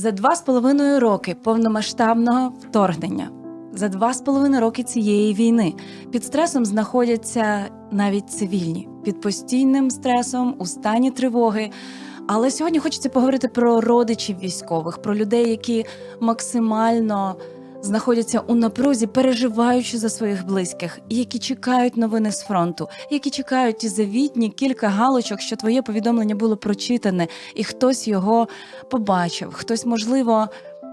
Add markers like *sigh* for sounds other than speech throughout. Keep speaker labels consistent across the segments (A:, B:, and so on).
A: За два з половиною роки повномасштабного вторгнення, за два з половиною роки цієї війни. Під стресом знаходяться навіть цивільні, під постійним стресом, у стані тривоги. Але сьогодні хочеться поговорити про родичів військових, про людей, які максимально знаходяться у напрузі, переживаючи за своїх близьких, які чекають новини з фронту, які чекають ті завітні кілька галочок, що твоє повідомлення було прочитане, і хтось його побачив, хтось, можливо,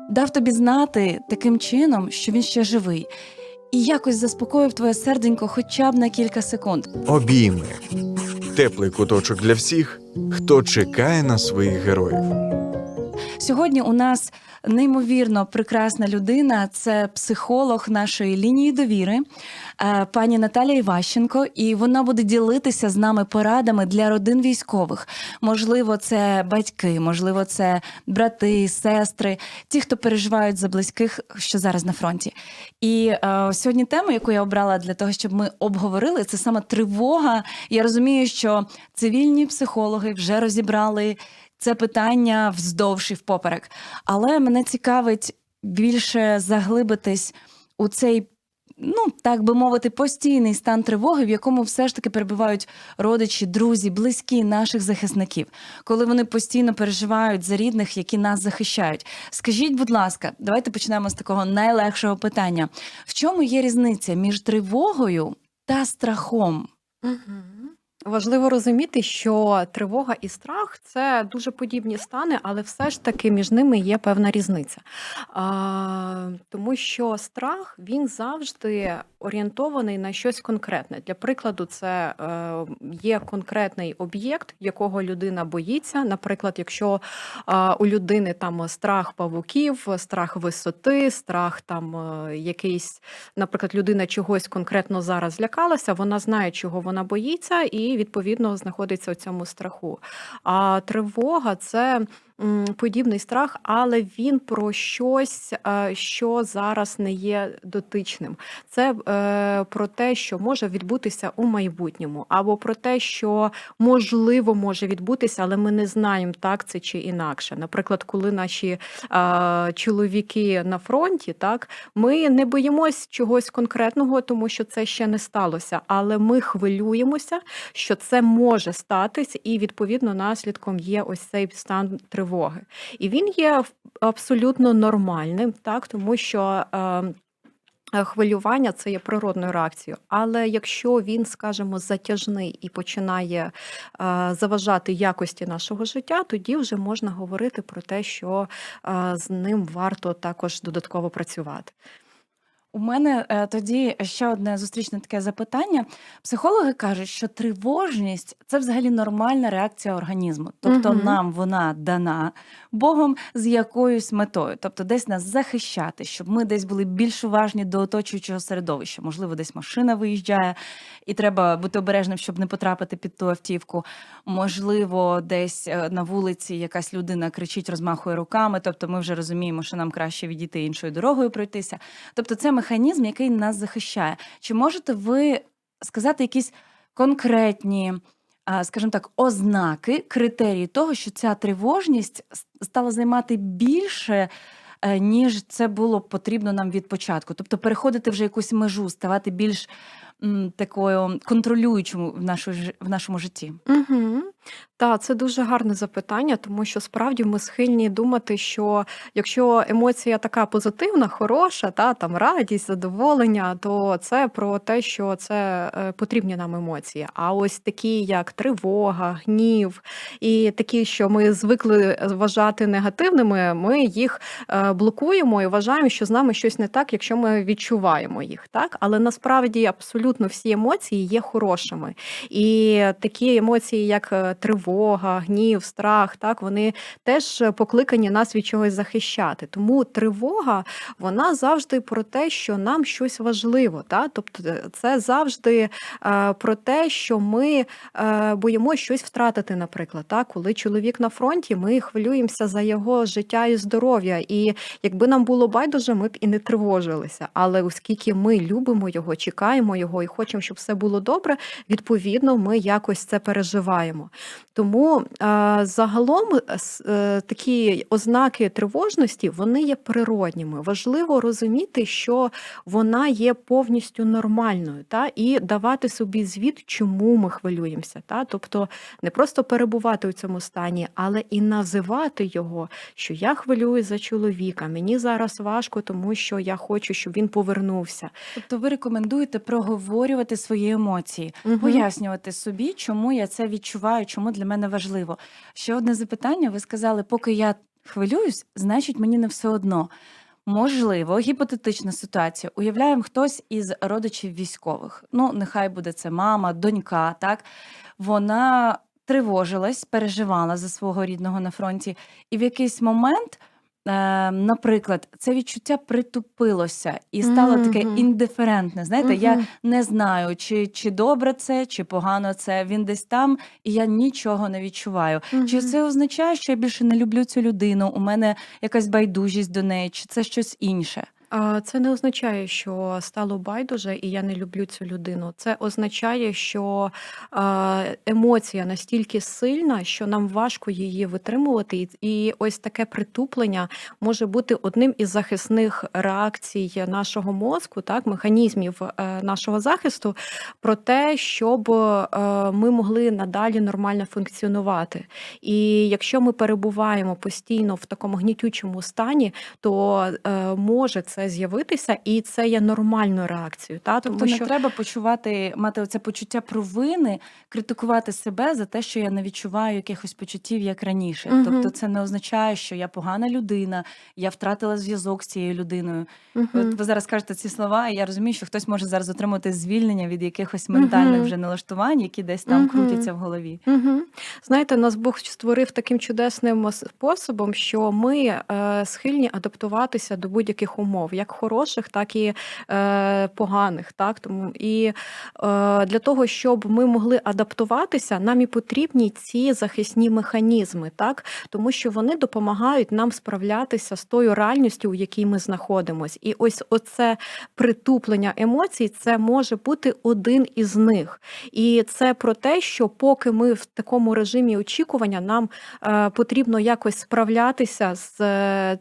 A: дав тобі знати таким чином, що він ще живий, і якось заспокоїв твоє серденько хоча б на кілька секунд.
B: Обійми. Теплий куточок для всіх, хто чекає на своїх героїв.
A: Сьогодні у нас неймовірно прекрасна людина. Це психолог нашої лінії довіри, е, пані Наталія Іващенко, і вона буде ділитися з нами порадами для родин військових. Можливо, це батьки, можливо, це брати, сестри, ті, хто переживають за близьких, що зараз на фронті. І е, сьогодні тема, яку я обрала для того, щоб ми обговорили, це саме тривога. Я розумію, що цивільні психологи вже розібрали це питання вздовж і впоперек. Але мене цікавить більше заглибитись у цей. Ну, так би мовити, постійний стан тривоги, в якому все ж таки перебувають родичі, друзі, близькі наших захисників, коли вони постійно переживають за рідних, які нас захищають. Скажіть, будь ласка, давайте почнемо з такого найлегшого питання: в чому є різниця між тривогою та страхом?
C: Мгм. Важливо розуміти, що тривога і страх це дуже подібні стани, але все ж таки між ними є певна різниця. А, тому що страх він завжди орієнтований на щось конкретне. Для прикладу, це е, є конкретний об'єкт, якого людина боїться. Наприклад, якщо е, у людини там страх павуків, страх висоти, страх там е, якийсь, наприклад, людина чогось конкретно зараз злякалася, вона знає, чого вона боїться, і відповідно знаходиться у цьому страху. А тривога це подібний страх, але він про щось, е, що зараз не є дотичним. Це е, про те, що може відбутися у майбутньому, або про те, що можливо може відбутися, але ми не знаємо, так це чи інакше. Наприклад, коли наші е, чоловіки на фронті, так ми не боїмось чогось конкретного, тому що це ще не сталося, але ми хвилюємося, що це може статись, і відповідно наслідком є ось цей стан тривоги. І він є абсолютно нормальним, так тому що. Е, е, Хвилювання це є природною реакцією, але якщо він, скажімо, затяжний і починає е, заважати якості нашого життя, тоді вже можна говорити про те, що з ним варто також додатково працювати.
A: У мене е, тоді ще одне зустрічне таке запитання. Психологи кажуть, що тривожність це взагалі нормальна реакція організму. Тобто
C: Мгм.
A: нам вона дана Богом з якоюсь метою, тобто десь нас захищати, щоб ми десь були більш уважні до оточуючого середовища. Можливо, десь машина виїжджає, і треба бути обережним, щоб не потрапити під ту автівку. Можливо, десь е, на вулиці якась людина кричить, розмахує руками. Тобто, ми вже розуміємо, що нам краще відійти іншою дорогою пройтися. Тобто, це механізм, який нас захищає. Чи можете ви сказати якісь конкретні, скажімо так, ознаки, критерії того, що ця тривожність стала займати більше, е, ніж це було потрібно нам від початку? Тобто переходити вже якусь межу, ставати більш такою контролюючою в, нашу, ж- в нашому житті?
C: Угу. Так, це дуже гарне запитання, тому що справді ми схильні думати, що якщо емоція така позитивна, хороша, та там радість, задоволення, то це про те, що це е, потрібні нам емоції. А ось такі, як тривога, гнів і такі, що ми звикли вважати негативними, ми їх е, блокуємо і вважаємо, що з нами щось не так, якщо ми відчуваємо їх. Так, але насправді абсолютно всі емоції є хорошими. І такі емоції, як е, тривога, гнів, страх, так вони теж покликані нас від чогось захищати. Тому тривога вона завжди про те, що нам щось важливо. Так? Тобто е, це завжди е, про те, що ми е, боїмося щось втратити, наприклад. Так? Коли чоловік на фронті, ми хвилюємося за його життя і здоров'я. І якби нам було байдуже, ми б і не тривожилися. Але оскільки ми любимо його, чекаємо його і хочемо, щоб все було добре, відповідно, ми якось це переживаємо. Тому е, загалом е, такі ознаки тривожності вони є природніми. Важливо розуміти, що вона є повністю нормальною, та і давати собі звіт, чому ми хвилюємося. Та? Тобто не просто перебувати у цьому стані, але і називати його, що я хвилююсь за чоловіка, мені зараз важко, тому що я хочу, щоб він повернувся.
A: Тобто ви рекомендуєте проговорювати свої емоції,
C: Мгм.
A: пояснювати собі, чому я це відчуваю, чому для мене важливо. Ще одне запитання: ви сказали, поки я хвилююсь, значить мені не все одно. Можливо, гіпотетична ситуація. Уявляємо, хтось із родичів військових. Ну, нехай буде це мама, донька, так вона тривожилась, переживала за свого рідного на фронті, і в якийсь момент. Е, Наприклад, це відчуття притупилося і стало таке індиферентне. Знаєте, я не знаю, чи, чи добре це, чи погано це. Він десь там, і я нічого не відчуваю. Чи це означає, що я більше не люблю цю людину? У мене якась байдужість до неї, чи це щось інше?
C: Це не означає, що стало байдуже і я не люблю цю людину. Це означає, що емоція настільки сильна, що нам важко її витримувати, і, і ось таке притуплення може бути одним із захисних реакцій нашого мозку, так, механізмів е, нашого захисту, про те, щоб е, ми могли надалі нормально функціонувати. І якщо ми перебуваємо постійно в такому гнітючому стані, то е, може це з'явитися, і це є нормальною реакцією. Та?
A: Тобто
C: Тому
A: не треба почувати, мати оце почуття провини, критикувати себе за те, що я не відчуваю якихось почуттів як раніше.
C: Мгм.
A: Тобто, це не означає, що я погана людина, я втратила зв'язок з цією людиною.
C: Мгм.
A: От ви зараз кажете ці слова, і я розумію, що хтось може зараз отримати звільнення від якихось ментальних
C: Мгм.
A: вже налаштувань, які десь там
C: Мгм.
A: крутяться в голові.
C: Угу. Знаєте, нас Бог створив таким чудесним способом, що ми е, схильні адаптуватися до будь-яких умов, як хороших, так і е, поганих. Так? Тому і е, для того, щоб ми могли адаптуватися, нам і потрібні ці захисні механізми, так? тому що вони допомагають нам справлятися з тою реальністю, у якій ми знаходимося. І ось оце притуплення емоцій, це може бути один із них. І це про те, що поки ми в такому режимі очікування, нам е, потрібно якось справлятися з.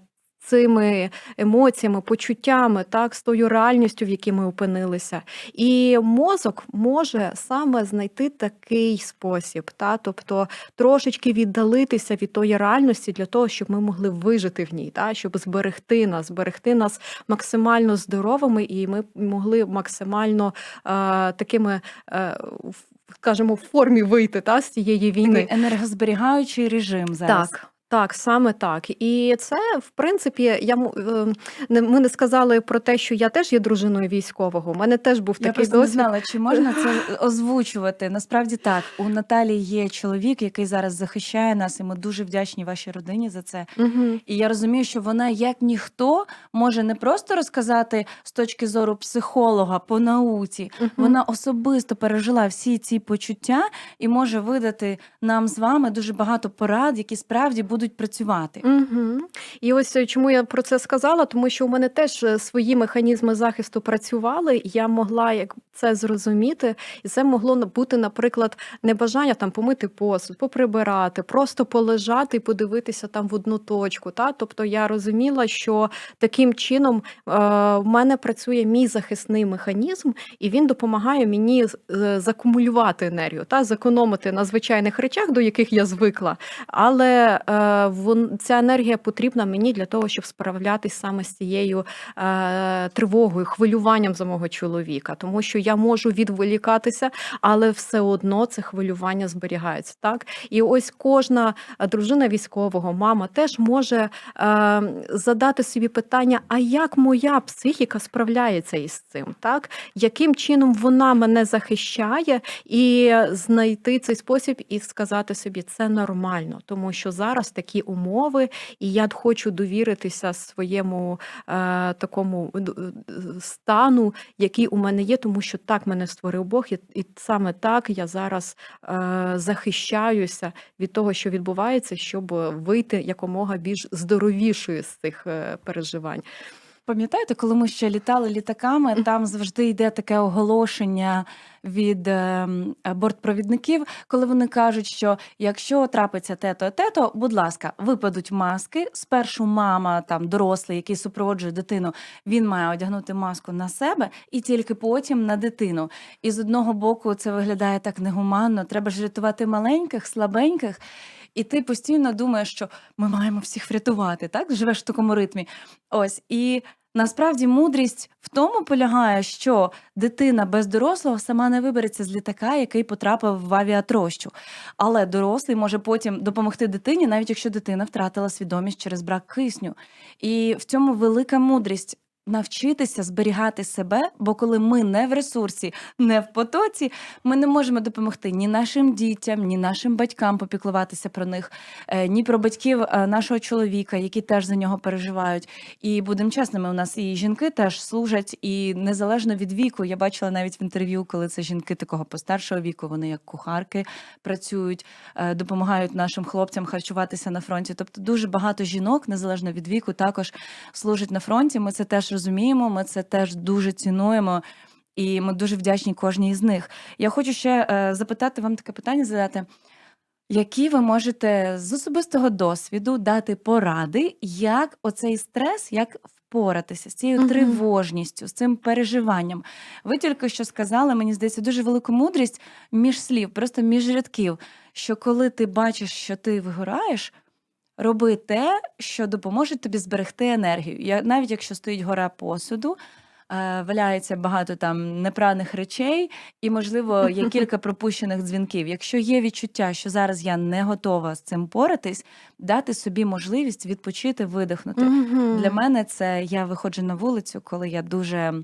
C: Цими емоціями, почуттями, так, з тою реальністю, в якій ми опинилися. І мозок може саме знайти такий спосіб, та, тобто трошечки віддалитися від тої реальності для того, щоб ми могли вижити в ній, та, щоб зберегти нас, зберегти нас максимально здоровими, і ми могли максимально е, такими, е, скажімо, в формі вийти та, з цієї війни.
A: Такий енергозберігаючий режим зараз.
C: Так. Так, саме так. І це, в принципі, я м- е, не- ми не сказали про те, що я теж є дружиною військового. У мене теж був
A: Я
C: такий
A: просто не знала, чи можна це *laughs* озвучувати. Насправді так. У Наталії є чоловік, який зараз захищає нас, і ми дуже вдячні вашій родині за це.
C: Угу.
A: І я розумію, що вона, як ніхто, може не просто розказати з точки зору психолога по науці. Вона особисто пережила всі ці почуття і може видати нам з вами дуже багато порад, які справді будуть працювати.
C: Угу. І ось е, чому я про це сказала, тому що у мене теж е, свої механізми захисту працювали, і я могла як це зрозуміти, і це могло бути, наприклад, небажання там помити посуд, поприбирати, просто полежати і подивитися там в одну точку. Та? Тобто я розуміла, що таким чином е, в мене працює мій захисний механізм, і він допомагає мені закумулювати енергію, та зекономити на звичайних речах, до яких я звикла. Але е, ця енергія потрібна мені для того, щоб справлятись саме з цією е, тривогою, хвилюванням за мого чоловіка, тому що я можу відволікатися, але все одно це хвилювання зберігається. Так і ось кожна дружина військового, мама теж може е, задати собі питання: а як моя психіка справляється із цим? Так яким чином вона мене захищає, і знайти цей спосіб і сказати собі, це нормально, тому що зараз такі умови, і я хочу довіритися своєму е, такому е, стану, який у мене є, тому що так мене створив Бог, і, і саме так я зараз е, захищаюся від того, що відбувається, щоб вийти якомога більш здоровішою з цих е, переживань.
A: Пам'ятаєте, коли ми ще літали літаками, там завжди йде таке оголошення від ем, бортпровідників, коли вони кажуть, що якщо трапиться те-то, те-то, будь ласка, випадуть маски. Спершу мама, там дорослий, який супроводжує дитину, він має одягнути маску на себе і тільки потім на дитину. І з одного боку це виглядає так негуманно. Треба ж рятувати маленьких, слабеньких. І ти постійно думаєш, що ми маємо всіх врятувати, так? Живеш в такому ритмі. Ось і насправді мудрість в тому полягає, що дитина без дорослого сама не вибереться з літака, який потрапив в авіатрощу. Але дорослий може потім допомогти дитині, навіть якщо дитина втратила свідомість через брак кисню. І в цьому велика мудрість. Навчитися зберігати себе, бо коли ми не в ресурсі, не в потоці, ми не можемо допомогти ні нашим дітям, ні нашим батькам попіклуватися про них, е, ні про батьків е, нашого чоловіка, які теж за нього переживають. І будемо чесними, у нас і жінки теж служать, і незалежно від віку, я бачила навіть в інтерв'ю, коли це жінки такого постаршого віку, вони як кухарки працюють, е, допомагають нашим хлопцям харчуватися на фронті. Тобто дуже багато жінок, незалежно від віку, також служать на фронті. Ми це теж розуміємо, ми це теж дуже цінуємо. І ми дуже вдячні кожній з них. Я хочу ще е, запитати вам таке питання задати. Які ви можете з особистого досвіду дати поради, як оцей стрес, як впоратися з цією
C: Мгм.
A: тривожністю, з цим переживанням? Ви тільки що сказали, мені здається, дуже велику мудрість між слів, просто між рядків, що коли ти бачиш, що ти вигораєш, роби те, що допоможе тобі зберегти енергію. Я, навіть якщо стоїть гора посуду, е, валяється багато там непраних речей, і, можливо, є *laughs* кілька пропущених дзвінків. Якщо є відчуття, що зараз я не готова з цим поратись, дати собі можливість відпочити, видихнути. Для мене це я виходжу на вулицю, коли я дуже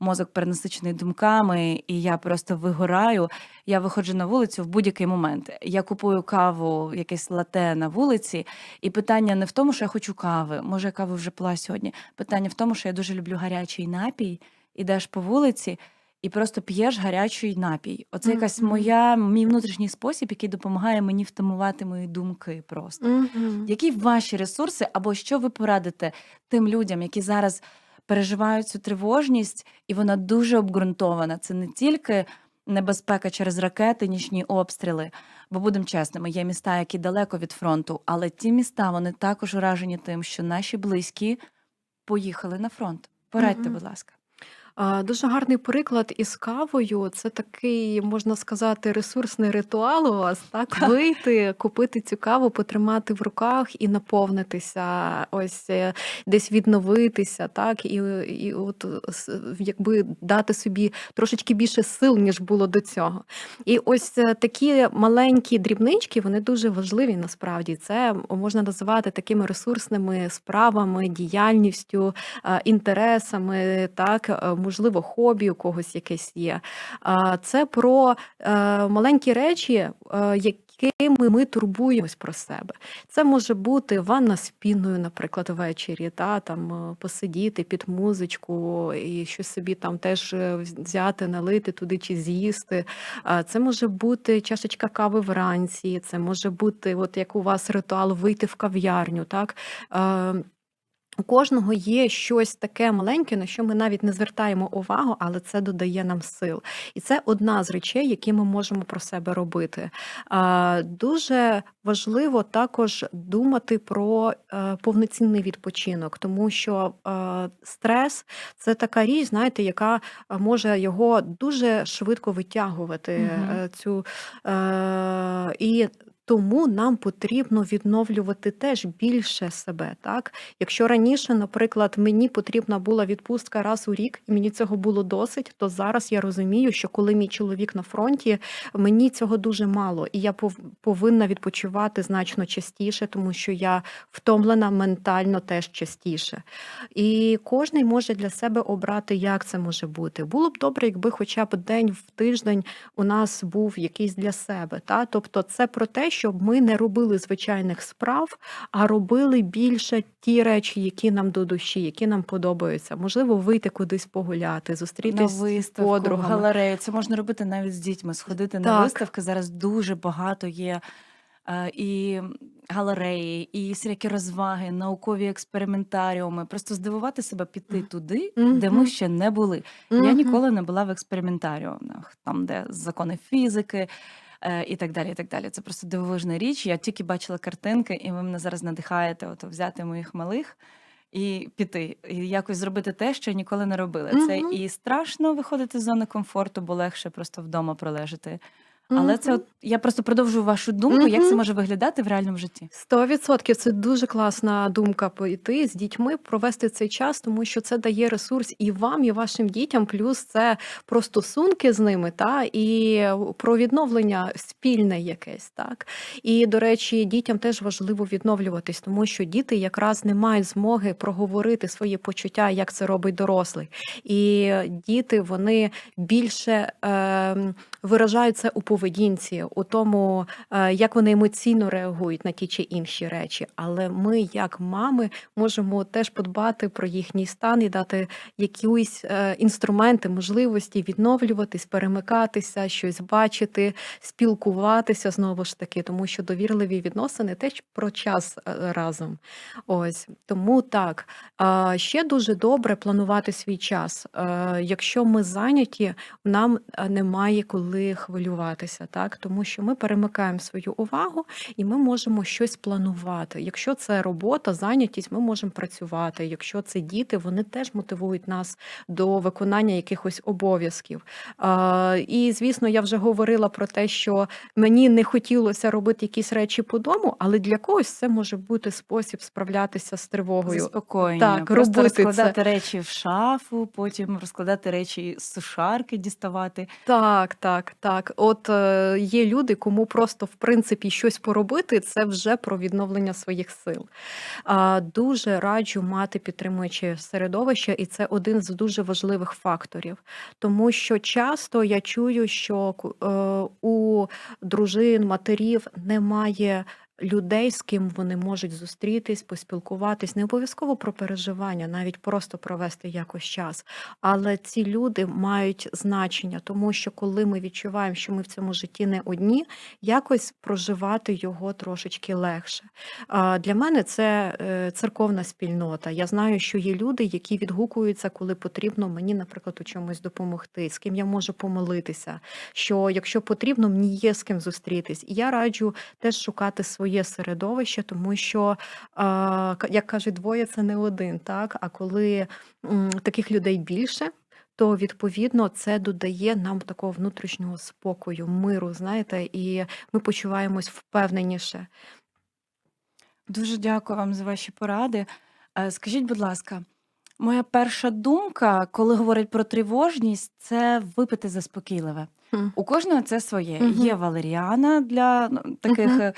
A: мозок перенасичений думками, і я просто вигораю. Я виходжу на вулицю в будь-який момент. Я купую каву, якесь лате на вулиці, і питання не в тому, що я хочу кави. Може, я каву вже пила сьогодні. Питання в тому, що я дуже люблю гарячий напій. Ідеш по вулиці і просто п'єш гарячий напій. Оце якась моя мій внутрішній спосіб, який допомагає мені втамувати мої думки. Просто
C: Мгм.
A: які ваші ресурси, або що ви порадите тим людям, які зараз переживають цю тривожність, і вона дуже обґрунтована. Це не тільки небезпека через ракети, нічні обстріли. Бо будемо чесними, є міста, які далеко від фронту, але ті міста вони також уражені тим, що наші близькі поїхали на фронт. Порадьте, будь ласка.
C: А, Дуже гарний приклад із кавою. Це такий, можна сказати, ресурсний ритуал у вас, так? Вийти, купити цю каву, потримати в руках і наповнитися, ось е, десь відновитися, так, і, і от якби дати собі трошечки більше сил, ніж було до цього. І ось е, такі маленькі дрібнички, вони дуже важливі насправді. Це можна називати такими ресурсними справами, діяльністю, е, інтересами, так, можливо, хобі у когось якесь є. Це про е, маленькі речі, е, якими ми турбуємось про себе. Це може бути ванна з піною, наприклад, ввечері, та, там, е, посидіти під музичку і щось собі там теж взяти, налити туди чи з'їсти. Це може бути чашечка кави вранці, це може бути, от як у вас ритуал, вийти в кав'ярню. так. У кожного є щось таке маленьке, на що ми навіть не звертаємо увагу, але це додає нам сил. І це одна з речей, які ми можемо про себе робити. Дуже важливо також думати про е, повноцінний відпочинок, тому що е, стрес це така річ, знаєте, яка е, може його дуже швидко витягувати. Е, Цю, і тому нам потрібно відновлювати теж більше себе. Так? Якщо раніше, наприклад, мені потрібна була відпустка раз у рік, і мені цього було досить, то зараз я розумію, що коли мій чоловік на фронті, мені цього дуже мало, і я пов- повинна відпочивати значно частіше, тому що я втомлена ментально теж частіше. І кожен може для себе обрати, як це може бути. Було б добре, якби хоча б день в тиждень у нас був якийсь для себе. Та? Тобто, це про те, щоб ми не робили звичайних справ, а робили більше ті речі, які нам до душі, які нам подобаються. Можливо, вийти кудись погуляти,
A: На
C: зустрітись з
A: виставку, в
C: подругами.
A: галерею. Це можна робити навіть з дітьми. Сходити на виставки. Зараз дуже багато є е, і галереї, і всілякі розваги, наукові експериментаріуми. Просто здивувати себе піти туди, де ми ще не були. Я ніколи не була в експериментаріумах, там, де закони фізики. Е, І так далі, і так далі. Це просто дивовижна річ. Я тільки бачила картинки, і ви мене зараз надихаєте от, взяти моїх малих і піти, і якось зробити те, що я ніколи не робила. Це
C: Мгм.
A: і страшно виходити з зони комфорту, бо легше просто вдома пролежати. Але це от я просто продовжую вашу думку, як це може виглядати в реальному житті.
C: Сто відсотків це дуже класна думка пойти з дітьми, провести цей час, тому що це дає ресурс і вам, і вашим дітям. Плюс це про стосунки з ними, та і про відновлення спільне якесь, так. І до речі, дітям теж важливо відновлюватись, тому що діти якраз не мають змоги проговорити свої почуття, як це робить дорослий. І діти вони більше е, виражають це у поведінці, у тому, е, як вони емоційно реагують на ті чи інші речі. Але ми, як мами, можемо теж подбати про їхній стан і дати якісь е, інструменти, можливості відновлюватись, перемикатися, щось бачити, спілкуватися знову ж таки, тому що довірливі відносини теж про час е, разом. Ось тому так. Ще дуже добре планувати свій час. Якщо ми зайняті, нам немає коли хвилюватися, так тому що ми перемикаємо свою увагу і ми можемо щось планувати. Якщо це робота, зайнятість, ми можемо працювати. Якщо це діти, вони теж мотивують нас до виконання якихось обов'язків. І звісно, я вже говорила про те, що мені не хотілося робити якісь речі по дому, але для когось це може бути спосіб справлятися з тривогою.
A: Заспокоєння.
C: Так,
A: Просто
C: робити
A: розкладати
C: це.
A: речі в шафу, потім розкладати речі з сушарки, діставати.
C: Так, так, так. От є люди, кому просто в принципі щось поробити, це вже про відновлення своїх сил. Дуже раджу мати підтримуюче середовище, і це один з дуже важливих факторів. Тому що часто я чую, що е, у дружин, матерів немає. Людей, з ким вони можуть зустрітись, поспілкуватись, не обов'язково про переживання, навіть просто провести якось час. Але ці люди мають значення, тому що коли ми відчуваємо, що ми в цьому житті не одні, якось проживати його трошечки легше. Для мене це е, церковна спільнота. Я знаю, що є люди, які відгукуються, коли потрібно мені, наприклад, у чомусь допомогти, з ким я можу помолитися. Що якщо потрібно, мені є з ким зустрітись. І я раджу теж шукати своє середовище, тому що, як кажуть, двоє це не один, так? А коли таких людей більше. То відповідно це додає нам такого внутрішнього спокою, миру, знаєте, і ми почуваємось впевненіше.
A: Дуже дякую вам за ваші поради. Е, Скажіть, будь ласка, моя перша думка, коли говорять про тривожність, це випити заспокійливе.
C: Мгм.
A: У кожного це своє.
C: Мгм.
A: Є валеріана для ну, таких,
C: Мгм.
A: е,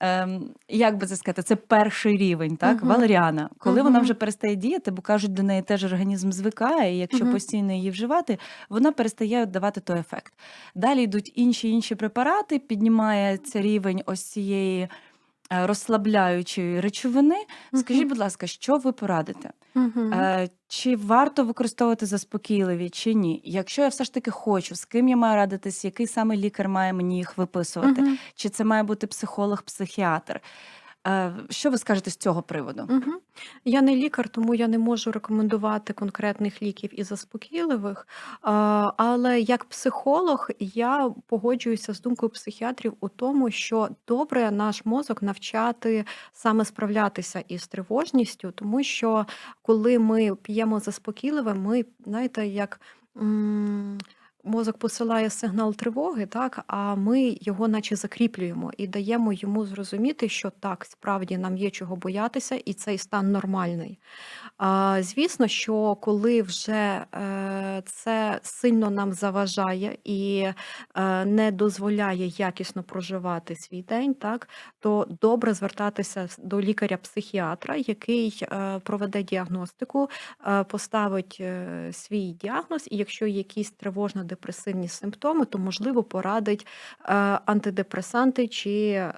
A: ем, як би це сказати, це перший рівень, так?
C: Мгм.
A: Валеріана. Коли вона
C: Мгм.
A: вже перестає діяти, бо кажуть, до неї теж організм звикає, і якщо
C: Мгм.
A: постійно її вживати, вона перестає давати той ефект. Далі йдуть інші інші препарати, піднімається рівень ось цієї розслабляючої речовини. Скажіть, будь ласка, що ви порадите? Е, Чи варто використовувати заспокійливі, чи ні? Якщо я все ж таки хочу, з ким я маю радитись, який саме лікар має мені їх виписувати? Чи це має бути психолог, психіатр? Е, Що ви скажете з цього приводу?
C: Мгм. Я не лікар, тому я не можу рекомендувати конкретних ліків і заспокійливих. Але як психолог я погоджуюся з думкою психіатрів у тому, що добре наш мозок навчати саме справлятися із тривожністю, тому що коли ми п'ємо заспокійливе, ми знаєте, як. Мозок посилає сигнал тривоги, так, а ми його наче закріплюємо і даємо йому зрозуміти, що так, справді нам є чого боятися, і цей стан нормальний. А, звісно, що коли вже е, це сильно нам заважає і е, не дозволяє якісно проживати свій день, так, то добре звертатися до лікаря-психіатра, який е, проведе діагностику, е, поставить е, свій діагноз, і якщо якісь тривожно-депресивні симптоми, то можливо порадить е, антидепресанти чи е,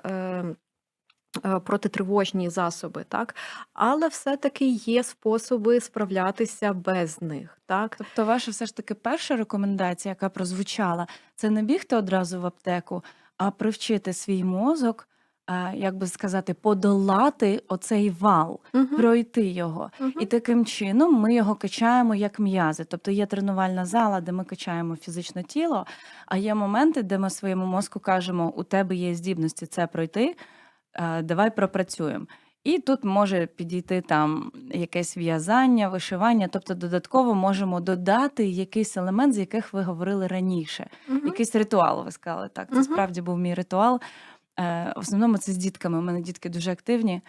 C: е, протитривожні засоби, так? Але все-таки є способи справлятися без них. Так?
A: Тобто, ваша все ж таки перша рекомендація, яка прозвучала, це не бігти одразу в аптеку, а привчити свій мозок е, як би сказати, подолати оцей вал,
C: Мгм.
A: пройти його.
C: Мгм.
A: І таким чином ми його качаємо як м'язи. Тобто є тренувальна зала, де ми качаємо фізичне тіло, а є моменти, де ми своєму мозку кажемо: у тебе є здібності це пройти, е, давай пропрацюємо. І тут може підійти там якесь в'язання, вишивання, тобто додатково можемо додати якийсь елемент, з яких ви говорили раніше.
C: Мгм.
A: Якийсь ритуал, ви сказали. Так, це справді був мій ритуал. Е, В основному це з дітками. У мене дітки дуже активні.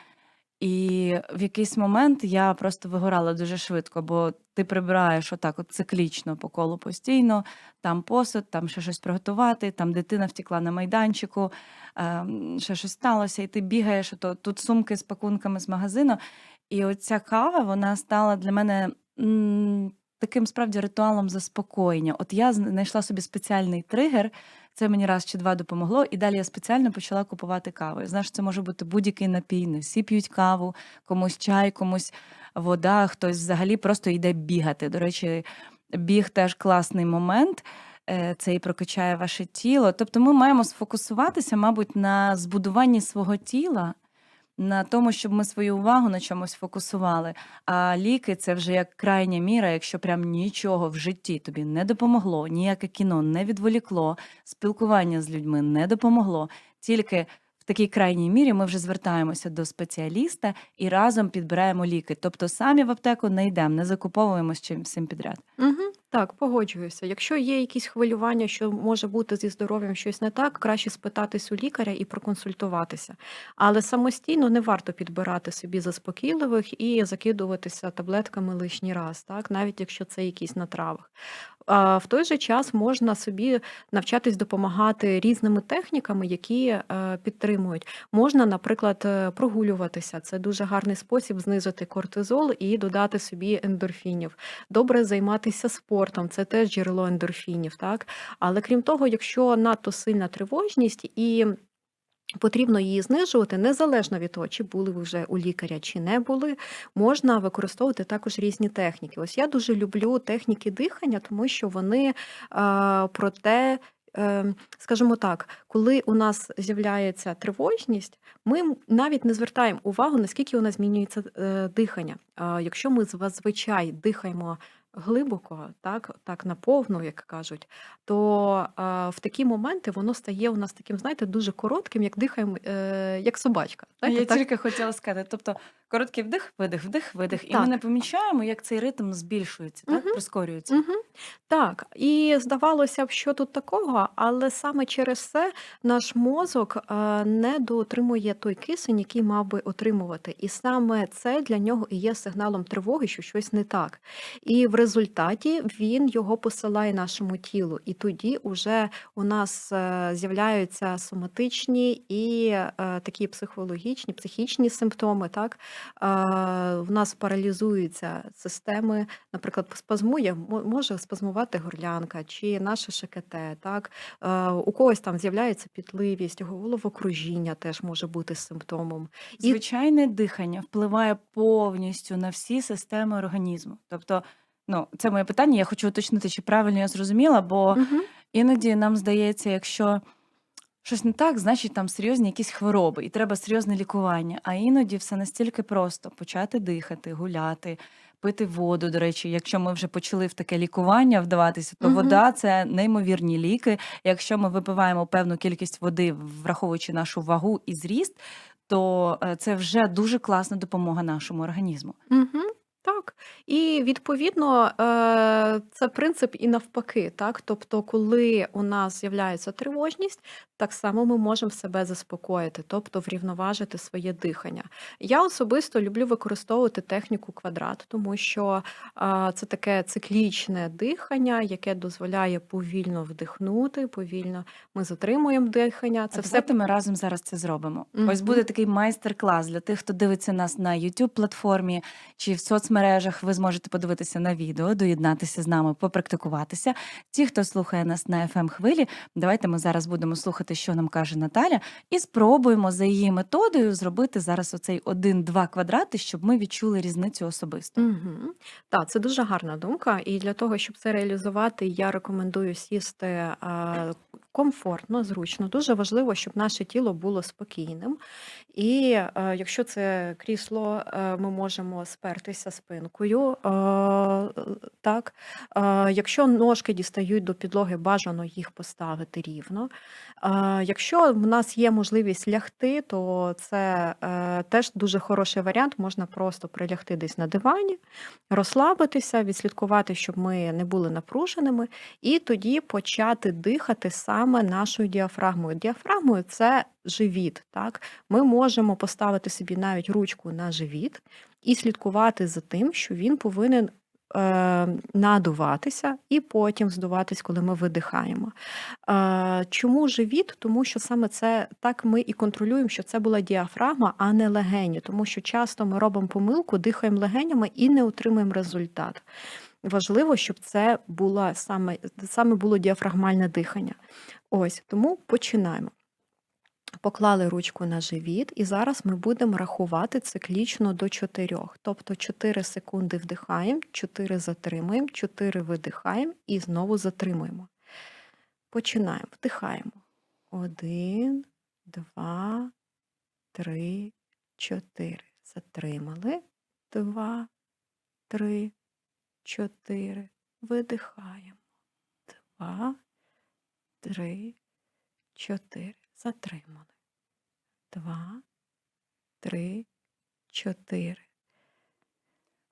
A: І в якийсь момент я просто вигорала дуже швидко, бо ти прибираєш отак, от циклічно по колу постійно, там посуд, там ще щось приготувати, там дитина втекла на майданчику, ем, ще щось сталося, і ти бігаєш, ото, тут сумки з пакунками з магазину. І оця кава вона стала для мене таким справді ритуалом заспокоєння. От я знайшла собі спеціальний тригер. Це мені раз чи два допомогло, і далі я спеціально почала купувати каву. Знаєш, це може бути будь-який напій. Не всі п'ють каву, комусь чай, комусь вода, хтось взагалі просто йде бігати. До речі, біг теж класний момент. е, Це і прокачає ваше тіло. Тобто ми маємо сфокусуватися, мабуть, на збудуванні свого тіла, на тому, щоб ми свою увагу на чомусь фокусували. А ліки це вже як крайня міра, якщо прям нічого в житті тобі не допомогло, ніяке кіно не відволікло, спілкування з людьми не допомогло. Тільки в такій крайній мірі ми вже звертаємося до спеціаліста і разом підбираємо ліки. Тобто самі в аптеку не йдемо, не закуповуємо з чим всім підряд.
C: Мгм. Так, погоджуюся. Якщо є якісь хвилювання, що може бути зі здоров'ям щось не так, краще спитатись у лікаря і проконсультуватися. Але самостійно не варто підбирати собі заспокійливих і закидуватися таблетками лишній раз, так, навіть якщо це якісь на травах. В той же час можна собі навчатись допомагати різними техніками, які е, підтримують. Можна, наприклад, е, прогулюватися. Це дуже гарний спосіб знизити кортизол і додати собі ендорфінів. Добре займатися спортом, це теж джерело ендорфінів, так? Але крім того, якщо надто сильна тривожність і Потрібно її знижувати незалежно від того, чи були ви вже у лікаря, чи не були. Можна використовувати також різні техніки. Ось я дуже люблю техніки дихання, тому що вони е, про те, е, скажімо так, коли у нас з'являється тривожність, ми навіть не звертаємо увагу, наскільки у нас змінюється е, дихання. Якщо ми зазвичай дихаємо глибоко, так, так наповну, як кажуть, то е, в такі моменти воно стає у нас таким, знаєте, дуже коротким, як дихаємо, е, як собачка. Знаєте,
A: Я
C: так?
A: тільки хотіла сказати, тобто короткий вдих, видих, вдих, видих, і ми не помічаємо, як цей ритм збільшується, так? Прискорюється.
C: Угу. Так, і здавалося б, що тут такого, але саме через це наш мозок е, не доотримує той кисень, який мав би отримувати. І саме це для нього і є сигналом тривоги, що щось не так. І в результаті він його посилає нашому тілу. І тоді уже у нас е, з'являються соматичні і е, такі психологічні, психічні симптоми. Так? В нас паралізуються системи наприклад, спазмує, може спазмувати горлянка чи наше ШКТ, так? У когось там з'являється пітливість, головокружіння теж може бути симптомом. І-
A: Звичайне дихання впливає повністю на всі системи організму. Тобто, ну, це моє питання. Я хочу уточнити, чи правильно я зрозуміла, бо
C: Мгм.
A: іноді нам здається, якщо щось не так, значить там серйозні якісь хвороби і треба серйозне лікування. А іноді все настільки просто почати дихати, гуляти. Пити воду, до речі, якщо ми вже почали в таке лікування вдаватися, то
C: Мгм.
A: вода це неймовірні ліки. Якщо ми випиваємо певну кількість води, враховуючи нашу вагу і зріст, то е, це вже дуже класна допомога нашому організму.
C: Мгм. Так, і відповідно е, це принцип і навпаки, так. Тобто, коли у нас з'являється тривожність, так само ми можемо себе заспокоїти, тобто врівноважити своє дихання. Я особисто люблю використовувати техніку квадрат, тому що це таке циклічне дихання, яке дозволяє повільно вдихнути, повільно ми затримуємо дихання.
A: Це
C: Це все
A: Давайте ми разом зараз це зробимо. Ось буде такий майстер-клас для тих, хто дивиться нас на youtube платформі чи в соцмережах. Ви зможете подивитися на відео, доєднатися з нами, попрактикуватися. Ті, хто слухає нас на fm хвилі, давайте ми зараз будемо слухати, що нам каже Наталя, і спробуємо за її методою зробити зараз оцей один-два квадрати, щоб ми відчули різницю особисто.
C: Угу. Так, це дуже гарна думка. І для того, щоб це реалізувати, я рекомендую сісти комфортно, зручно. Дуже важливо, щоб наше тіло було спокійним. І е, якщо це крісло, е, ми можемо спертися спинкою. Е, так. Е, якщо ножки дістають до підлоги, бажано їх поставити рівно. Е, якщо в нас є можливість лягти, то це е, теж дуже хороший варіант. Можна просто прилягти десь на дивані, розслабитися, відслідкувати, щоб ми не були напруженими, і тоді почати дихати саме нашою діафрагмою. Діафрагмою це живіт. Так? Ми можемо поставити собі навіть ручку на живіт і слідкувати за тим, що він повинен. е, Надуватися і потім здуватись, коли ми видихаємо. Е, Чому живіт? Тому що саме це так ми і контролюємо, що це була діафрагма, а не легені. Тому що часто ми робимо помилку, дихаємо легенями і не отримуємо результат. Важливо, щоб це було саме, саме було діафрагмальне дихання. Ось тому починаємо. Поклали ручку на живіт, і зараз ми будемо рахувати циклічно до 4. Тобто 4 секунди вдихаємо, 4 затримуємо, 4 видихаємо і знову затримуємо. Починаємо. Вдихаємо. Один, два, три, чотири. Затримали. Два, три, чотири. Видихаємо. Два, три, чотири. Затримали. Два, три, чотири.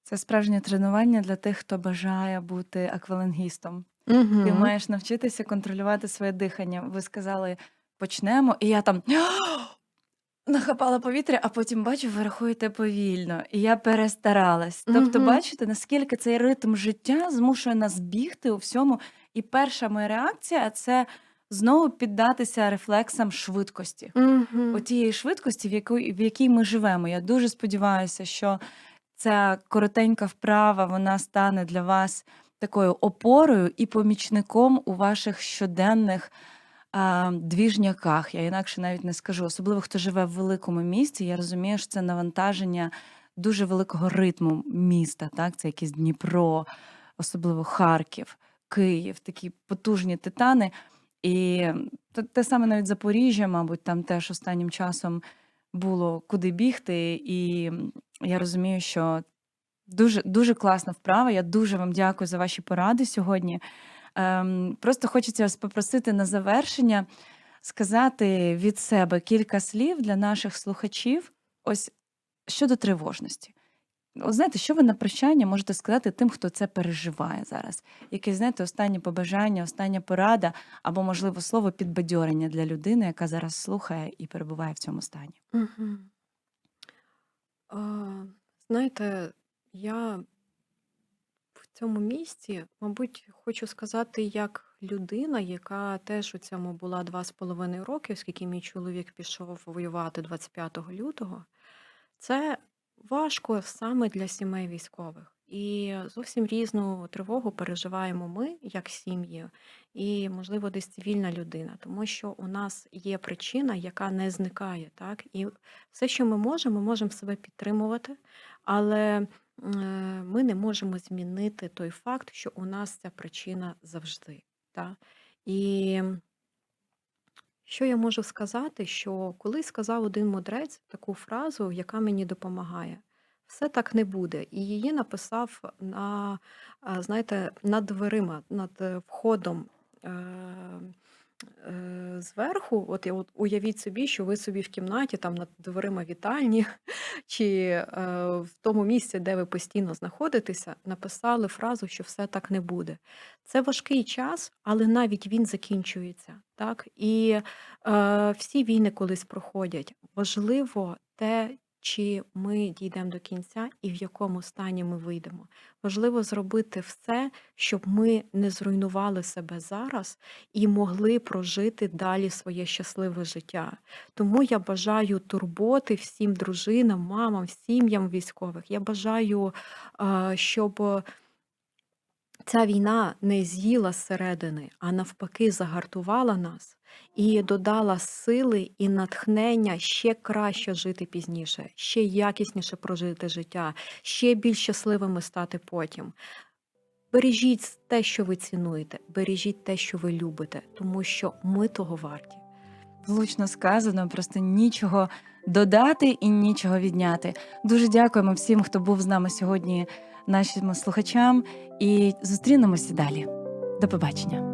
A: Це справжнє тренування для тих, хто бажає бути аквалангістом. Ти
C: Угу.
A: маєш навчитися контролювати своє дихання. Ви сказали, почнемо, і я там нахапала повітря, а потім бачу, ви рахуєте повільно. І я перестаралась. Тобто,
C: Мгм.
A: бачите, наскільки цей ритм життя змушує нас бігти у всьому. І перша моя реакція це знову піддатися рефлексам швидкості.
C: Угу.
A: Отієї швидкості, в якій, в якій ми живемо. Я дуже сподіваюся, що ця коротенька вправа вона стане для вас такою опорою і помічником у ваших щоденних а, двіжняках. Я інакше навіть не скажу. Особливо хто живе в великому місті. Я розумію, що це навантаження дуже великого ритму міста. Так, це якийсь Дніпро, особливо Харків, Київ, такі потужні титани. І те, те саме навіть Запоріжжя, мабуть, там теж останнім часом було куди бігти, і я розумію, що дуже дуже класна вправа. Я дуже вам дякую за ваші поради сьогодні. Ем, просто хочеться вас попросити на завершення сказати від себе кілька слів для наших слухачів. Ось щодо тривожності. От знаєте, що ви на прощання можете сказати тим, хто це переживає зараз? Якесь, знаєте, останнє побажання, остання порада або, можливо, слово підбадьорення для людини, яка зараз слухає і перебуває в цьому стані.
C: Угу. Знаєте, я в цьому місці, мабуть, хочу сказати, як людина, яка теж у цьому була два з половиною роки, оскільки мій чоловік пішов воювати 25 лютого, це важко саме для сімей військових. І зовсім різну тривогу переживаємо ми, як сім'ї, і, можливо, десь цивільна людина, тому що у нас є причина, яка не зникає. Так? І все, що ми можемо, ми можемо себе підтримувати, але е, ми не можемо змінити той факт, що у нас ця причина завжди. Так? І що я можу сказати, що колись сказав один мудрець таку фразу, яка мені допомагає. Все так не буде. І її написав на, знаєте, над дверима, над е, входом е, зверху. От, от уявіть собі, що ви собі в кімнаті, там над дверима вітальні, *laughs* чи е, в тому місці, де ви постійно знаходитеся, написали фразу, що все так не буде. Це важкий час, але навіть він закінчується. Так? І е, всі війни колись проходять. Важливо те, чи ми дійдемо до кінця і в якому стані ми вийдемо. Важливо зробити все, щоб ми не зруйнували себе зараз і могли прожити далі своє щасливе життя. Тому я бажаю турботи всім дружинам, мамам, сім'ям військових. Я бажаю, щоб ця війна не з'їла зсередини, а навпаки загартувала нас і додала сили і натхнення ще краще жити пізніше, ще якісніше прожити життя, ще більш щасливими стати потім. бережіть те, що ви цінуєте, бережіть те, що ви любите, тому що ми того варті.
A: Влучно сказано, просто нічого додати і нічого відняти. Дуже дякуємо всім, хто був з нами сьогодні, нашим слухачам, і зустрінемося далі. До побачення.